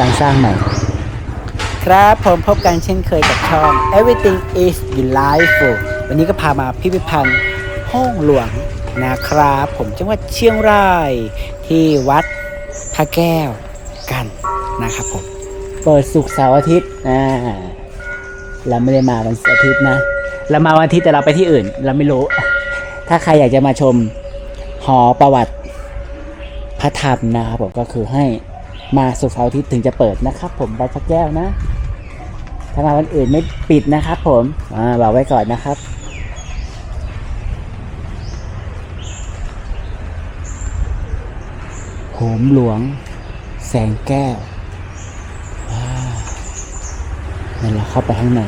ยังสร้างใหม่ ครับผมพบกันเช่นเคยกับช่อง Everything is Delightful วันนี้ก็พามาพิพิธภัณฑ์ห้องหลวงนะครับ ผมจังหวัดเชียงรายที่วัดพระแก้วกันนะครับผม เปิดสุกเสาร์อาทิตย์อ่าเราไม่ได้มาวันอาทิตย์นะ เรามาวันอาทิตย์แต่เราไปที่อื่น เราไม่รู้ ถ้าใครอยากจะมาชมหอประวัติพระธรรมนะครับผมก็คือให้ มาสุกร์เสาร์อาทิตย์ถึงจะเปิดนะครับ ผมวัดพระแก้วนะ ถ้ามาวันอื่นไม่ปิดนะครับ ผมอ่าบอกไว้ก่อนนะครับโหมหลวง แสงแก้วว้าวนั่นเราเข้าไปข้างใน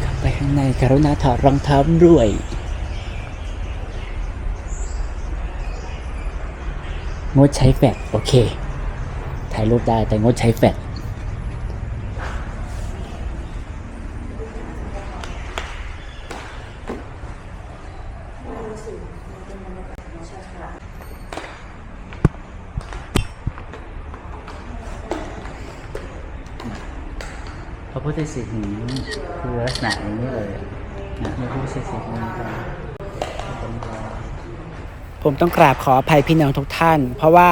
เข้าไปข้างในกรุณาถอดรองเท้าด้วย งดใช้แฟลชโอเค ถ่ายรูปได้แต่งดใช้แฟลชพระพุทธสิหิงคือลักษณะอย่างนี้เลยนะพระพุทธสิหิงนะครับ ผมต้องกราบขออภัยพี่น้องทุกท่าน เพราะว่า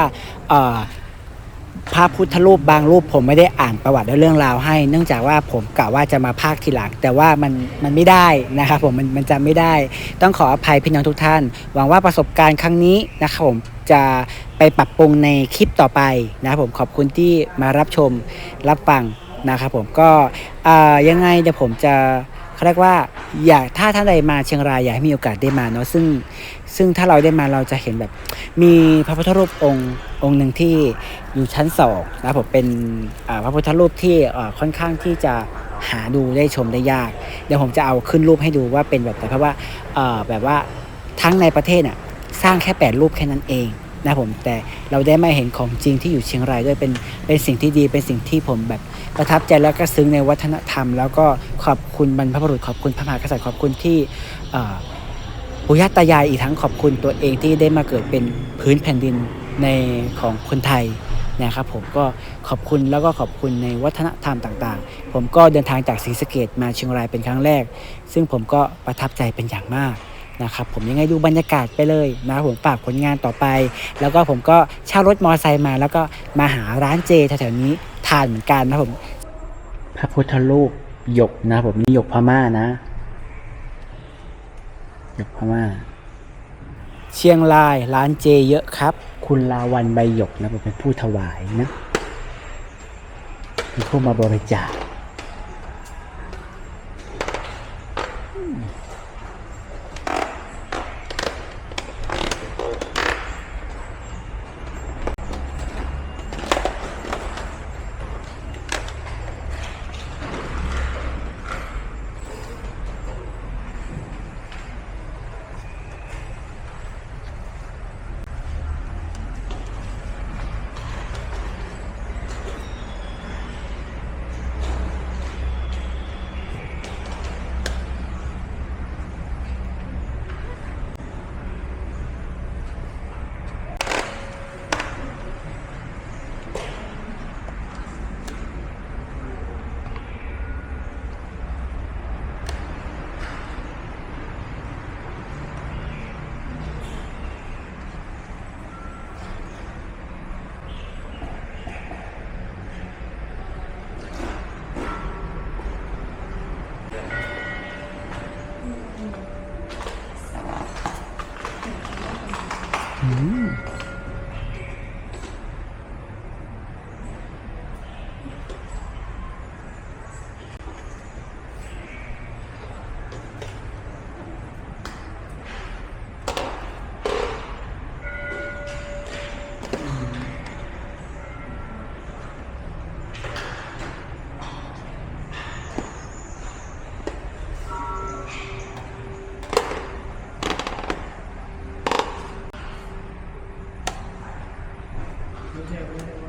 พระพุทธรูปบางรูปผมไม่ได้อ่านประวัติและเรื่องราวให้ เนื่องจากว่าผมกะว่าจะมาภาคทีหลัง แต่ว่ามันมันไม่ได้นะครับผมมันมันจำไม่ได้ ต้องขออภัยพี่น้องทุกท่าน หวังว่าประสบการณ์ครั้งนี้นะครับผมจะไปปรับปรุงในคลิปต่อไปนะครับผมขอบคุณที่มารับชมรับฟังนะครับผมก็ยังไงเดี๋ยวผมจะ เขาเรียกว่าอยากถ้าท่านใดมาเชียงรายอยากให้มีโอกาสได้มาเนาะซึ่งซึ่งถ้าเราได้มาเราจะเห็นแบบ มีพระพุทธรูปองค์องค์หนึ่งที่อยู่ชั้นสองนะผมเป็นพระพุทธรูปที่ค่อนข้างที่จะหาดูได้ชมได้ยาก เดี๋ยวผมจะเอาขึ้นรูปให้ดูว่าเป็นแบบไหนเพราะว่าแบบว่าทั้งในประเทศน่ะสร้างแค่8รูปแค่นั้นเอง นะผมแต่เราได้มาเห็นของจริงที่อยู่เชียงรายด้วยเป็นเป็นสิ่งที่ดีเป็นสิ่งที่ผมแบบประทับใจแล้วก็ซึ้งในวัฒนธรรม แล้วก็ขอบคุณบรรพบุรุษขอบคุณพระมหากษัตริย์ขอบคุณที่อ่อปู่ย่าตายายอีกทั้งขอบคุณตัวเองที่ได้มาเกิดเป็นพื้นแผ่นดินในของคนไทยนะครับผมก็ขอบคุณแล้วก็ขอบคุณในวัฒนธรรมต่างๆ ผมก็เดินทางจากศรีสะเกดมาเชียงรายเป็นครั้งแรก ซึ่งผมก็ประทับใจเป็นอย่างมาก นะครับผมยังไงดูบรรยากาศไปเลยนะครับผมฝากผลงานต่อไป แล้วก็ผมก็เช่ารถมอเตอร์ไซค์มา แล้วก็มาหาร้านเจแถวๆนี้ทานเหมือนกันนะผมพระพุทธรูปหยกนะครับผมนี่หยกพม่านะหยกพม่า เชียงรายร้านเจเยอะครับ คุณลาวันใบหยกนะผมเป็นผู้ถวายนะเป็นผู้มาบริจาค Yeah, you.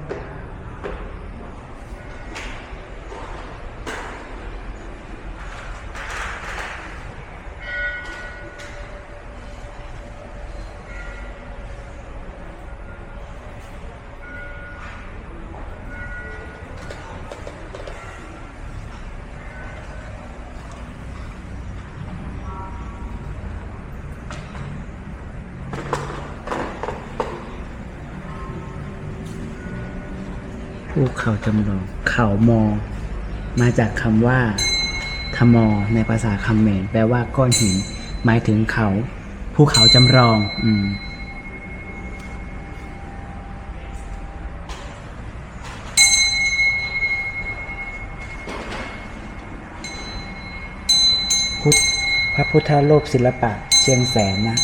ภูเขาจำลอง เขามอ มาจากคำว่าทมอ ในภาษาคำเมรแปลว่าก้อนหิน หมายถึงเขา ภูเขาจำลอง อืมพุทธพระพุทธรูปศิลปะเชียงแสนนะ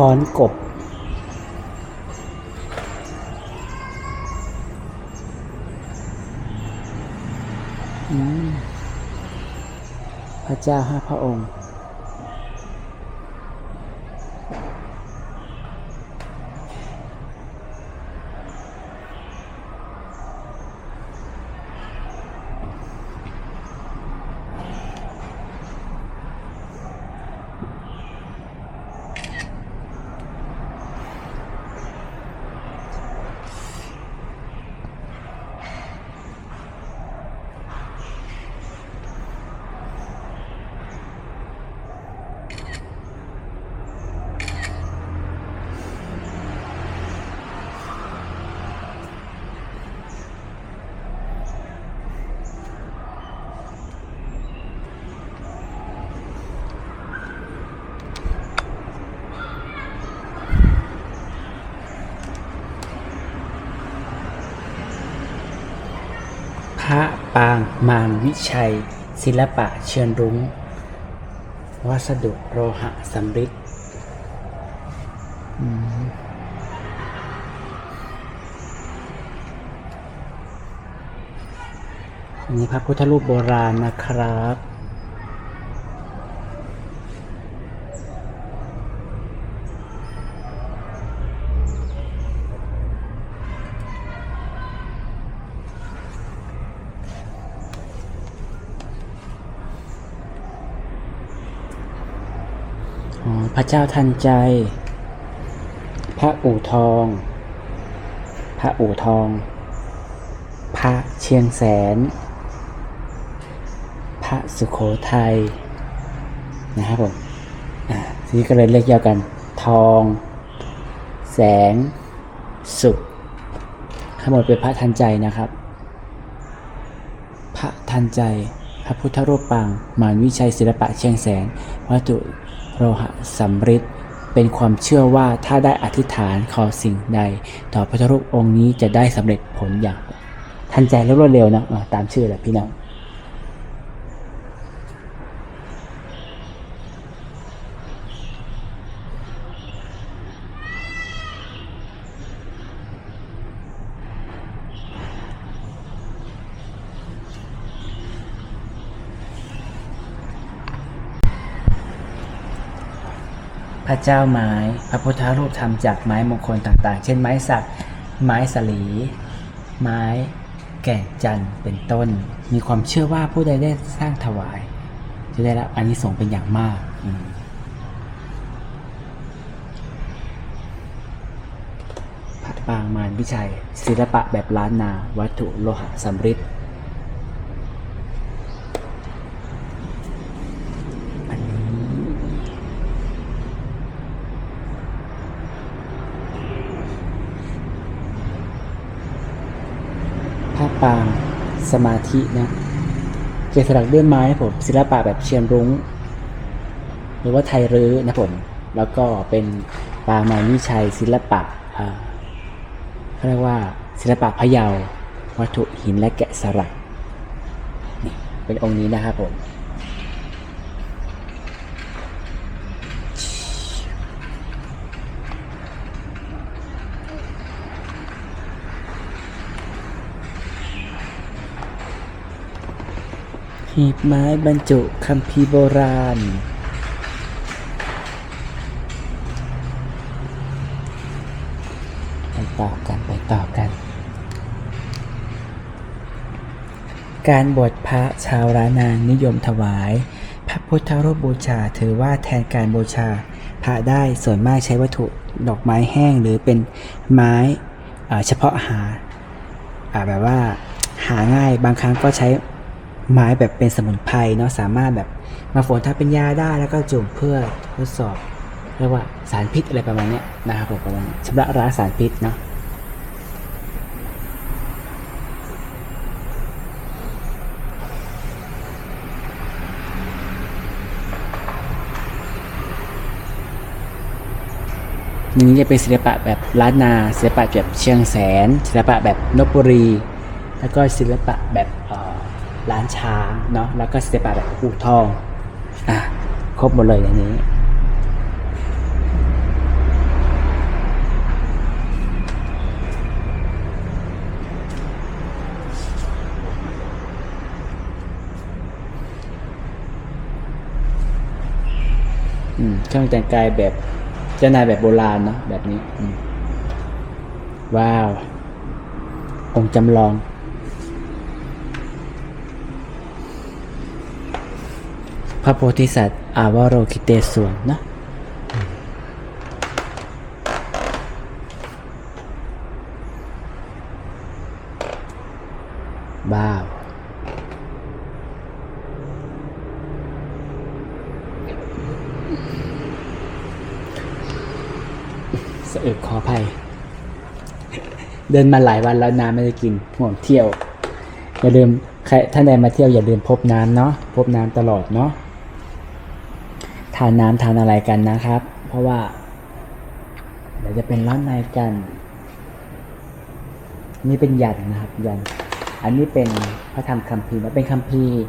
ค้อนกบ พระเจ้าห้าพระองค์ พระ ปางมารวิชัย ศิลปะเชิญรุ้ง วัสดุโลหะสำริดนี่พระพุทธรูปโบราณนะครับ พระเจ้าทันใจ พระอู่ทอง พระอู่ทอง พระเชียงแสน พระสุโขทัยนะครับผมอ่าทีนี้ก็เลยเรียกย่อกัน ทอง แสง สุขทั้งหมดเป็นพระทันใจนะครับ พระทันใจ พระพุทธรูปปางมารวิชัยศิลปะเชียงแสนวัตถุ โลหะสำริดเป็นความเชื่อว่าถ้าได้อธิษฐานขอสิ่งใด ต่อพระพุทธรูปองค์นี้จะได้สำเร็จผลอย่าง ทันใจและรวดเร็วนะตามชื่อแหละพี่น้อง ระเจ้าไม้ พระพุทธรูปทำจากไม้มงคลต่างๆ เช่นไม้สัก ไม้สลี ไม้แก่นจันทร์เป็นต้น มีความเชื่อว่าผู้ใดได้สร้างถวาย จะได้รับอานิสงส์เป็นอย่างมากอืมพระปางมารวิชัย ศิลปะแบบล้านนา วัตถุโลหะสำริดอันนี้ ภาพ ปางสมาธินะเกสลักด้วยไม้ผมศิลปะแบบเชียงรุ้ง หรือว่าไทยรื้อนะผมแล้วก็เป็นปางมานิชัยศิลปะเขาเรียกว่าศิลปะพะเยาวัตถุหินและแกะสลักนี่เป็นองค์นี้นะครับผม หีบไม้บรรจุคัมภีร์โบราณ ไปต่อกัน ไปต่อกัน การบวชพระชาวล้านนานิยมถวาย พระพุทธรูปบูชาถือว่าแทนการบูชา พระได้ส่วนมากใช้วัตถุดอกไม้แห้งหรือเป็นไม้เฉพาะหาอ่าแบบว่าหาง่ายบางครั้งก็ใช้ ไม้แบบเป็นสมุนไพรเนาะสามารถแบบมาฝนถ้าเป็นยาได้แล้วก็จุ่มเพื่อทดสอบเรียกว่าสารพิษอะไรประมาณนี้นะครับผมประมาณชำระล้างสารพิษเนาะนี่จะเป็นศิลปะแบบล้านนาศิลปะแบบเชียงแสน ศิลปะแบบนบุรี แล้วก็ศิลปะแบบเอ่อ ล้านช้างเนาะแล้วก็ศิลปะแบบอู่ทองอะครบหมดเลยในนี้เครื่องแต่งกายแบบเจ้านายแบบโบราณเนาะแบบนี้ ว้าว องค์จำลอง ระโพธิสัตว์ อาวโรคิเตศวรเนาะอืมว้าวสะอึกขออภัย เดินมาหลายวันแล้วน้ำไม่ได้กินห่วงเที่ยว อย่าลืมใครท่านใดมาเที่ยวอย่าลืมพบน้ำเนาะพบน้ำตลอดเนาะานน้ำทานอะไรกันนะครับ เพราะว่า เดี๋ยวจะเป็นร้อนในกัน นี่เป็นยันนะครับยัน อันนี้เป็นพระธรรมคัมภีร์นเป็นคัมภีร์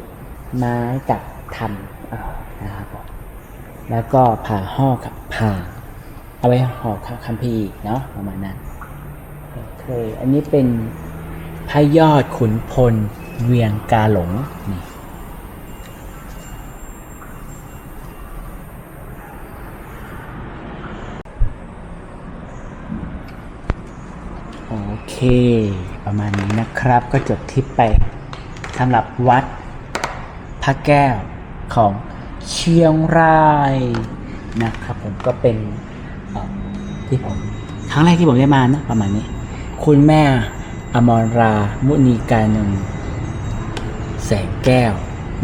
ไม้กับธรรมนะครับแล้วก็ผ่าห่อกับผ่าเอาไว้ห่อคัมภีร์เนาะประมาณนั้นโอเคอันนี้เป็นพระยอดขุนพลเวียงกาหลงนี่โอเค ประมาณนี้นะครับก็จบทิปไปสำหรับวัดพระแก้วของเชียงรายนะครับผมก็เป็นที่ผมครั้งแรกที่ผมได้มานะประมาณนี้ คุณแม่อมรรามุนีการนงแสงแก้ว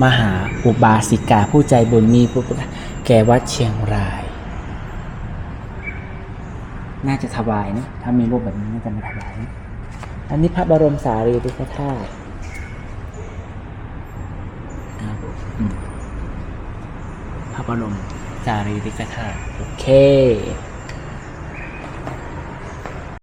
มหาอุบาสิกาผู้ใจบุญมีผู้แก่วัดเชียงราย น่าจะถวายนะ ถ้ามีรูปแบบนี้น่าจะมาถวายนะ อันนี้พระบรมสารีริกธาตุครับอืมพระบรมสารีริกธาตุโอเค